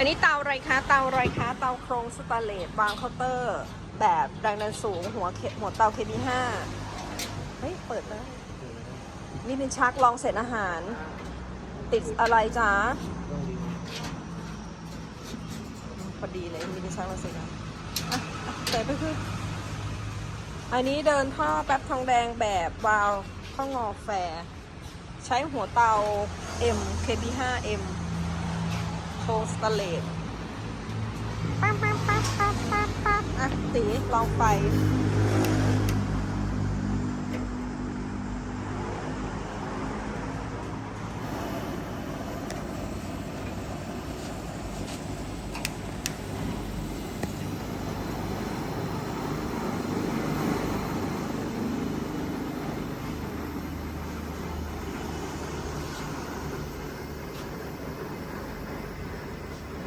อันนี้เตาอะไรคะ เตาอะไรคะ เตาโครงสแตนเลสวางเคาน์เตอร์ แบบดังนั้นสูงหัวเคหัวเตา KB5 เฮ้ย เปิดได้นี่เป็นชักลองเสร็จอาหาร ติดอะไรจ๊ะพอดีเลยมีดิชักลองเสร็จแล้วอะอะเปิดไปคืออันนี้เดินท่อแป๊บทองแดงแบบวาล์วข้องอแฟ ใช้หัวเตา M KB5M โชว์สเตนเลตปั๊บปั๊บปั๊บปั๊บปั๊บอะตีลองไป